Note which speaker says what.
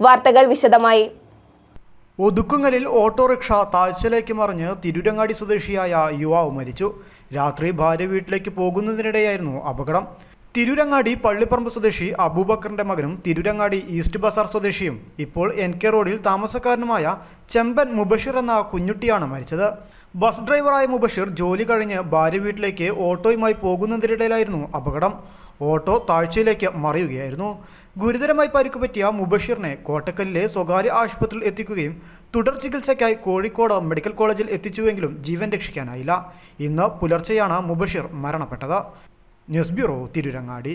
Speaker 1: വാർത്തകൾ വിശദമായി.
Speaker 2: ഒതുക്കുങ്ങലിൽ ഓട്ടോറിക്ഷ താഴ്ചയിലേക്ക് മറിഞ്ഞ് തിരുരങ്ങാടി സ്വദേശിയായ യുവാവ് മരിച്ചു. രാത്രി ഭാര്യ വീട്ടിലേക്ക് പോകുന്നതിനിടെയായിരുന്നു അപകടം. തിരുരങ്ങാടി പള്ളിപ്പറമ്പ് സ്വദേശി അബൂബക്കറിന്റെ മകനും തിരുരങ്ങാടി ഈസ്റ്റ് ബസാർ സ്വദേശിയും ഇപ്പോൾ എൻ കെ റോഡിൽ താമസക്കാരനുമായ ചെമ്പൻ മുബഷിർ എന്ന കുഞ്ഞുട്ടിയാണ് മരിച്ചത്. ബസ് ഡ്രൈവറായ മുബഷിർ ജോലി കഴിഞ്ഞ് ഭാര്യ വീട്ടിലേക്ക് ഓട്ടോയുമായി പോകുന്നതിനിടയിലായിരുന്നു അപകടം. ഓട്ടോ താഴ്ചയിലേക്ക് മറിയുകയായിരുന്നു. ഗുരുതരമായി പരിക്ക് പറ്റിയ മുബഷീറിനെ കോട്ടക്കലിലെ സ്വകാര്യ ആശുപത്രിയിൽ എത്തിക്കുകയും തുടർ ചികിത്സയ്ക്കായി കോഴിക്കോട് മെഡിക്കൽ കോളേജിൽ എത്തിച്ചുവെങ്കിലും ജീവൻ രക്ഷിക്കാനായില്ല. ഇന്ന് പുലർച്ചെയാണ് മുബഷീർ മരണപ്പെട്ടത്. News bureau Tirurangadi.